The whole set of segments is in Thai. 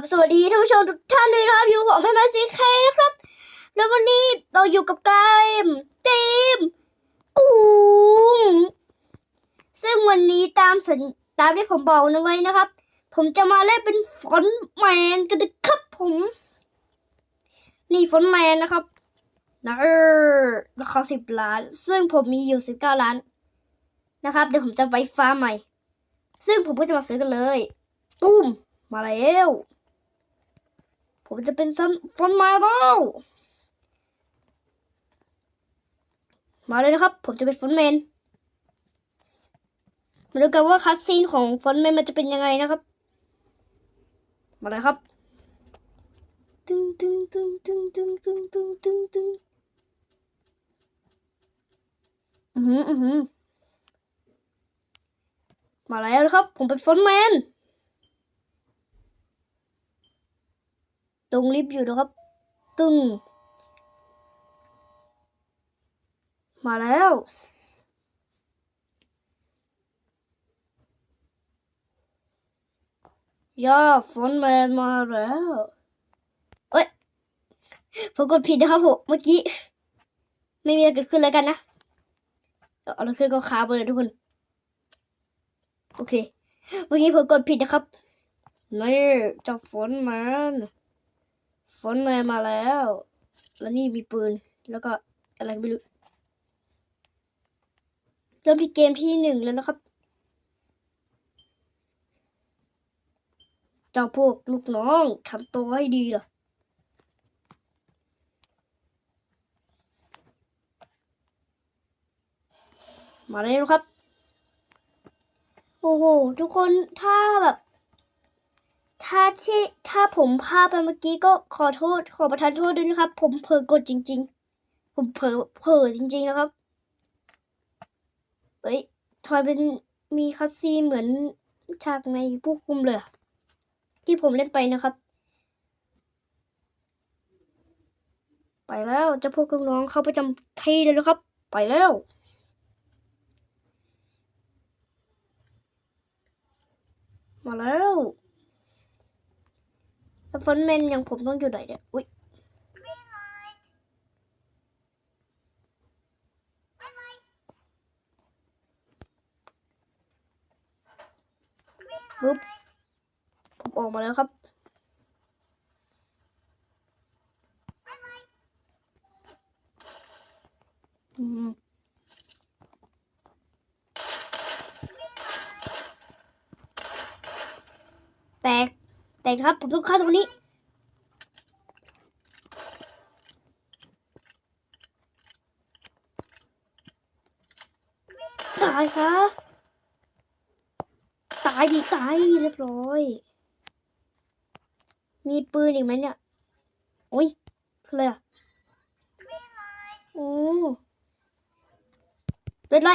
บสวัสดีท่านผู้ชมทุกท่านเลยนะครับอยู่ผมให้มาซีเคนะครับ แล้ววันนี้เราอยู่กับเกมเกมกุ้งซึ่งวันนี้ตามสัญตามที่ผมบอกนะไว้นะครับ ผมจะมาเล่นเป็นฟอนแมนกันนะครับผม นี่ฟอนแมนนะครับนะเออราคาสิบล้าน ซึ่งผมมีอยู่สิบเก้าล้านนะครับ เดี๋ยวผมจะไปฟาร์มใหม่ ซึ่งผมก็จะมาซื้อกันเลย ตุ้มมาแล้ว ผมจะเป็นซันฟอนมนแล้วมาเลยนะครับ ผมจะเป็นฟอนแมนมาดูกันว่าคัสซีนของฟอนแมนมันจะเป็นยังไงนะครับ มาเลยครับตึงตึงตึงตึงตึงตึงตึงตึงตึงอือหืออือหือมาแล้วนะครับ ผมเป็นฟอนแมน งลิฟต์อยู่นะครับ ตึงมาแล้วย่าฟอนแมนมาแล้วเอ้ยผมกดผิดนะครับผมเมื่อกี้ ไม่มีอะไรเกิดขึ้นแล้วกันนะเอาอะขึ้นก็ค้าไปเลยทุกคน โอเค เมื่อกี้ผมกดผิดนะครับนี่เจ้าฟอนแมน ฟอนแมนมาแล้ว แล้วนี่มีปืน แล้วก็อะไรไม่รู้ เริ่มที่เกมที่หนึ่งแล้วนะครับเจ้าพวกลูกน้องทำตัวให้ดีล่ะมาเลยนะครับ โอ้โห ทุกคนถ้าแบบ ถ้าที่ถ้าผมพลาดไปเมื่อกี้ก็ขอโทษ ขอประทานโทษด้วยนะครับ ผมเผลอกดจริง ๆ ผมเผลอเผลอจริง ๆ นะครับเฮ้ยทอยเป็นมีคัสซีเหมือนฉากในผู้คุมเลยอที่ผมเล่นไปนะครับ ไปแล้วเจะพวกน้องเข้าประจำที่เลยนะครับ ไปแล้วมาแล้ว แล้วฟอนต์แมนอย่างผมต้องอยู่ไหนเนี่ยอุ้ยปุ๊บผมออกมาแล้วครับ อืม แตก แตกครับ ผมต้องฆ่าตรงนี้ ตายซะ ตายดิตายเรียบร้อย มีปืนอีกไหมเนี่ย โอ้ยคืออะไรอะโอ้เรดไล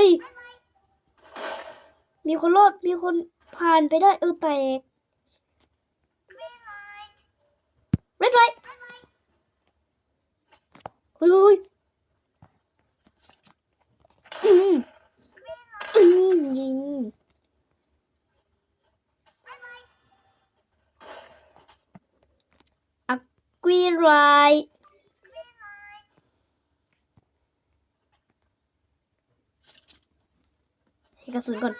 ฮ้ย มีคนรอด มีคนผ่านไปได้ เออแตกเรดไลท์เฮ้ยเฮ้ยอืมอืมยิงอักกีไร กระสุนก่อน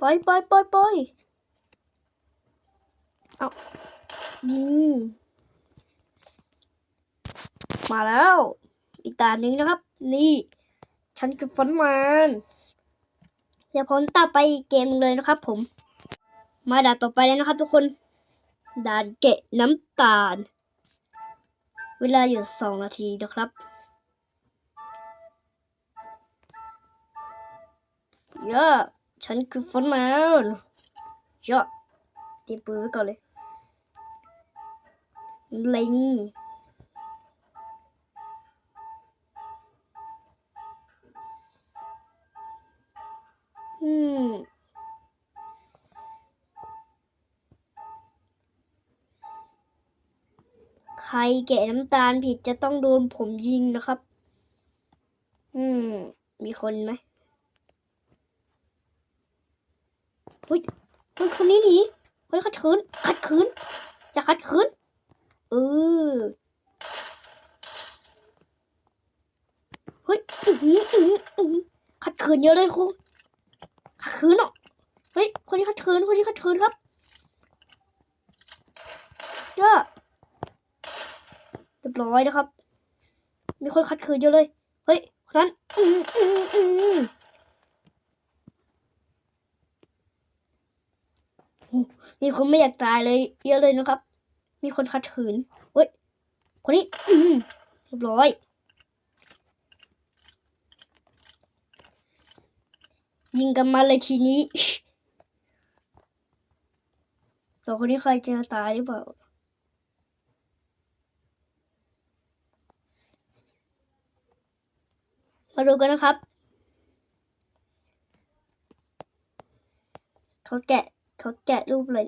ปล่อยปล่อยปล่อยปล่อยเอายิงมาแล้ว อีกตาหนึ่งนะครับ นี่ ฉันคือฟอนต์แมนเดี๋ยวผมตัดไปอีกเกมหนึ่งเลยนะครับ ผม มาด่านต่อไปเลยนะครับ ทุกคนด่านเกะน้ำตาล เวลาอยู่สองนาทีนะครับเยอะฉันคือฟอนแมนเยอะเตรียมปืนไว้ก่อนเลยเล็ง รแกะน้ำตาลผิดจะต้องโดนผมยิงนะครับ อืม มีคนไหมเฮ้ยคนคนนี้หนีเฮ้ยขัดขืน ขัดขืนอย่าขัดขืนเออเฮ้ยอื้อหืออื้ออือขัดขืนเยอะเลยครูขัดขืนอะเฮ้ยคนนี้ขัดขืนคนนี้ขัดขืนครับเจ้า ยบร้อยนะครับ มีคนขัดขืนเยอะเลย เฮ้ยคนนั้นมีคนไม่อยากตายเลยเยอะเลยนะครับ มีคนขัดขืนเฮ้ย คนนี้เรียบร้อย ยิงกันมาเลยทีนี้สองคนนี้ใครจะตายหรือเปล่า มาดูกันนะครับ เขาแกะเขาแกะรูปเลย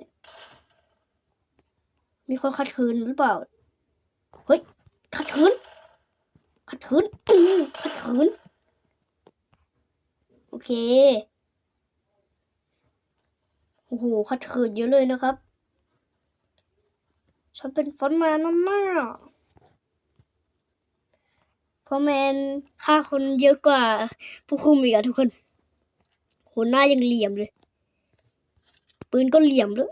มีคนขัดขืนหรือเปล่า เฮ้ยขัดขืนขัดขืนอือขัดขืน โอเค โอ้โหขัดขืนเยอะเลยนะครับ ฉันเป็นฟอนต์แมนนั่นน่ะ เพราะแมนฆ่าคนเยอะกว่าผู้คุมอีกอะทุกคนโหหน้ายังเหลี่ยมเลย ปืนก็เหลี่ยมด้วย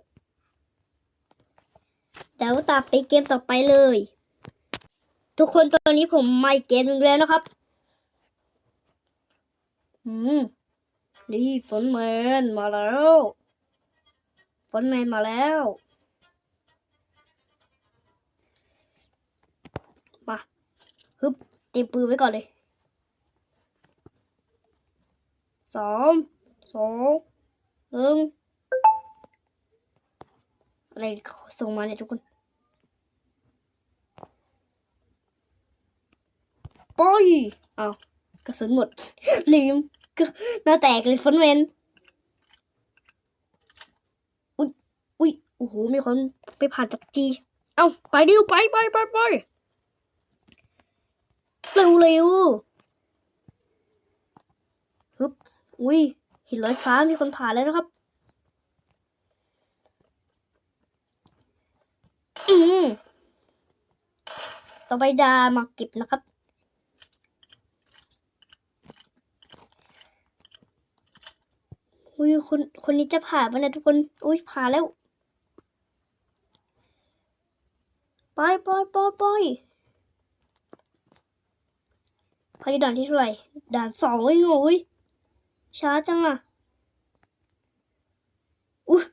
เดี๋ยวตัดไปเกมต่อไปเลย ทุกคนตอนนี้ผมมาอีกเกมหนึ่งแล้วนะครับ อืมนี่ฟอนแมนมาแล้วฟอนแมนมาแล้วมาฮึบ ตรียมปืนไว้ก่อนเลยสองสองหนึ่งอะไรส่งมาเนี่ยทุกคนปอยอ้าวกระสุนหมด ลืมก็หน้าแตกเลยฟอนต์แมนอุ้ยอุ้ยโอ้โห มีคนไปผ่านจักจี เอ้าไปดิวไปไปไปไป เร็วเร็วฮึบอุ้ยห็นรอยฟ้ามีคนผ่านแล้วนะครับ อืมต่อไปดามาเก็บนะครับอุ้ยคนคนนี้จะผ่านไปนะทุกคน อุ้ยผ่านแล้ว ไปไปไปไป ไปด่านที่เท่าไหร่ด่านสองเองเหรออุ้ยช้าจังอะอุ้ย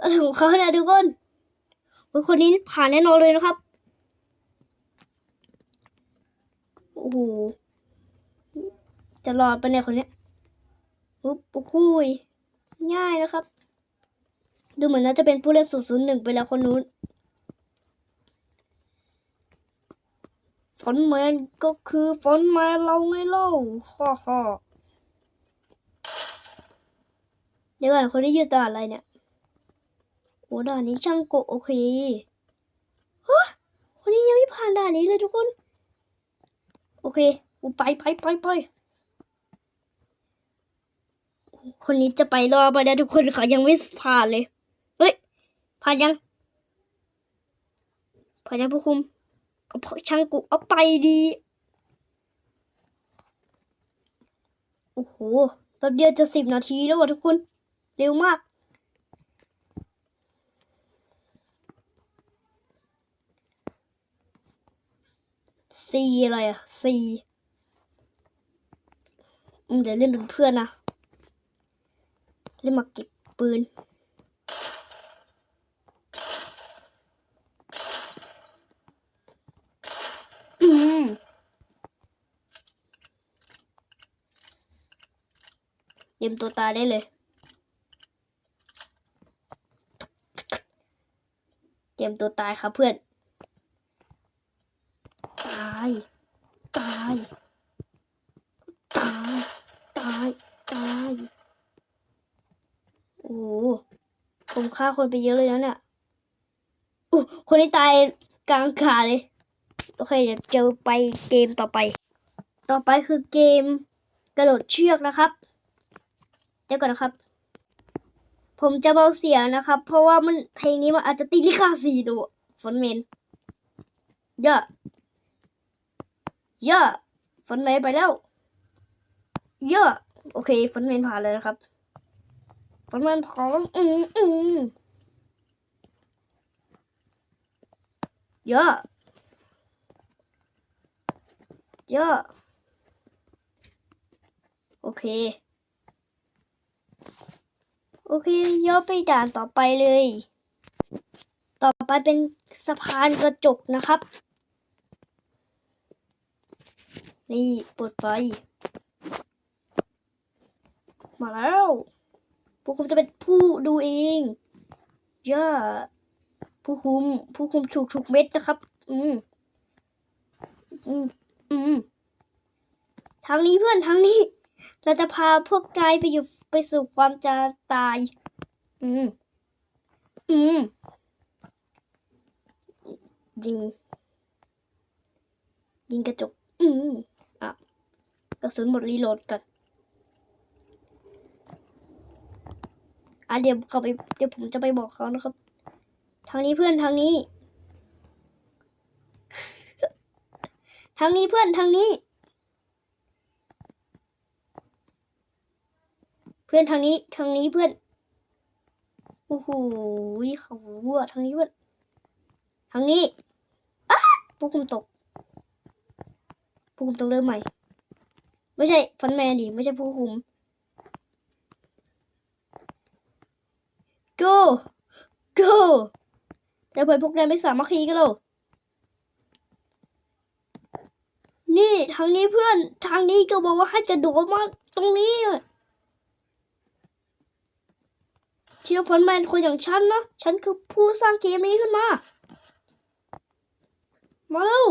อะไรของเขาเนี่ยทุกคนคนนี้ผ่านแน่นอนเลยนะครับ โอ้โห จะรอดปะเนี่ยคนเนี้ยปุ๊บโอ้โหยง่ายนะครับ ดูเหมือนน่าจะเป็นผู้เล่นศูนย์ศูนย์หนึ่งไปแล้วคนนู้น ฟอนแมนก็คือฟอนมนเราไงเล่าฮ่าฮ่าเดี๋ยวก่อนคนที่ยืนตลาดอะไรเนี่ยโอ้ด่านนี้ช่างโกะโอเคฮะคนนี้ยังไม่ผ่านด่านนี้เลยทุกคน โอเคอูไปไปไปไปคนนี้จะไปรอไปนะทุกคนเขายังไม่ผ่านเลย เฮ้ย ผ่านยัง ผ่านยังผู้คุม ช่างกูเอาไปดี โอ้โหแป๊บเดียวจะสิบนาทีแล้วว่ะทุกคน เร็วมาก ซีอะไรอะซีเดี๋ยวเล่นเป็นเพื่อนนะ เล่นมาเก็บปืน อืม เตรียมตัวตายได้เลย เตรียมตัวตายครับเพื่อน ตาย ตาย ตาย ตาย ตาย โอ้โหผมฆ่าคนไปเยอะเลยนะเนี่ยโอ้คนที่ตายกลางอากาศเลย โอเคเดี๋ยวเจอไปเกมต่อไป ต่อไปคือเกมกระโดดเชือกนะครับเดี๋ยวก่อนนะครับ ผมจะเบาเสียงนะครับ เพราะว่ามันเพลงนี้มันอาจจะติดลิขสิทธิ์ด้วยฝนเมนเยอะเยอะฝนเมนไปแล้วเยอะโอเคฝนเมนผ่านเลยนะครับฝนเมนพร้อมอืมอืมเยอะเยอะโอเค โอเคย่อไปด่านต่อไปเลย ต่อไปเป็นสะพานกระจกนะครับ นี่เปิดไฟมาแล้วผู้คุมจะเป็นผู้ดูเองย่าผู้คุม ผู้คุมฉุกฉุกเม็ดนะครับ อืม อืม อืม ทางนี้เพื่อนทางนี้ เราจะพาพวกนายไปอยู่ ไปสู่ความจะตาย อืม อืม ยิง ยิงกระจก อืม อะ กระสุนหมดรีโหลดกันอะเดี๋ยวเขาไป เดี๋ยวผมจะไปบอกเขานะครับ ทางนี้เพื่อนทางนี้ ทางนี้เพื่อนทางนี้ พื่อนทางนี้ทางนี้เพื่อนโอ้โหเขาวัวทางนี้เพื่อนทางนี้อ้าผู้คุมตกผู้คุมต้องเริ่มใหม่ ไม่ใช่ฟันแมนดิไม่ใช่ผู้คุม go go แต่เพื่อนพวกนายไม่สามัคคีกันหรอกนี่ทางนี้เพื่อนทางนี้ก็บอกว่าให้กระโดดมาตรงนี้อะ เชื่อฟอนแมนคนอย่างฉันนะ ฉันคือผู้สร้างเกมนี้ขึ้นมา มาเร็ว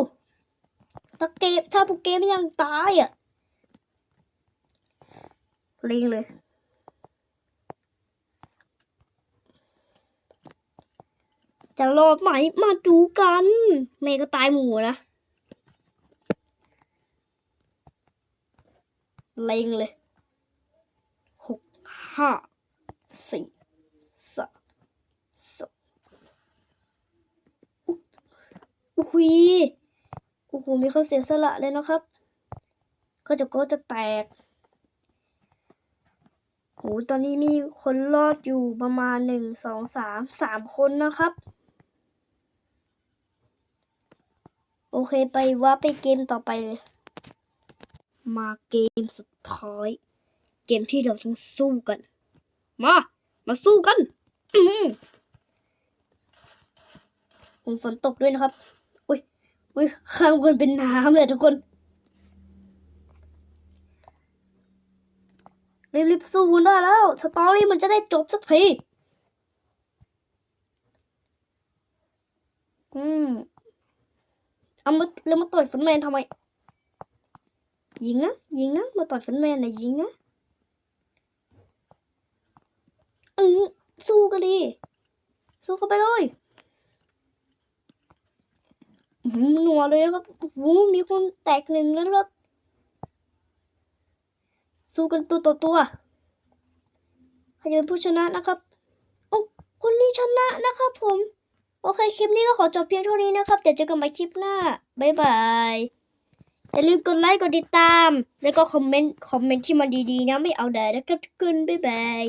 ถ้าเกมถ้าพวกเกมยังตายอะเลิงเลยจะรอดไหมมาดูกันเมย์ก็ตายหมูนะเล็งเลยหกห้าสี่ามสองโอ้โหยโอ้โหมีคนเสียสละเลยนะครับ ก็จะก็จะแตกโหตอนนี้มีคนรอดอยู่ประมาณหนึ่งสองสามสามคนนะครับ โอเคไปว่าไปเกมต่อไปเลย มาเกมสุดท้าย เกมที่เราต้องสู้กัน มา มาสู้กันอืมผมฝนตกด้วยนะครับ อุ้ยข้างบนเป็นน้ำเลยทุกคนรีบๆสู้กันได้แล้ว สตอรี่มันจะได้จบสักทีอืมเอามาแล้วมาต่อยฟันแมนทำไม ยิงนะยิงนะมาต่อยฟันแมนนะยิงนะอืมสู้กันดิ สู้กันไปเลย หือหนัวเลยนะครับโอ้มีคนแตกหนึ่งแล้วครับ สู้กันตัวต่อตัวใครจะเป็นผู้ชนะนะครับ โอ้คนนี้ชนะนะครับผม โอเคคลิปนี้ก็ขอจบเพียงเท่านี้นะครับ เดี๋ยวเจอกันใหม่คลิปหน้า บ๊ายบาย อย่าลืมกดไลค์ กดติดตาม แล้วก็คอมเมนต์ คอมเมนต์ที่มันดีๆนะ ไม่เอาแดดนะครับทุกคน บ๊ายบาย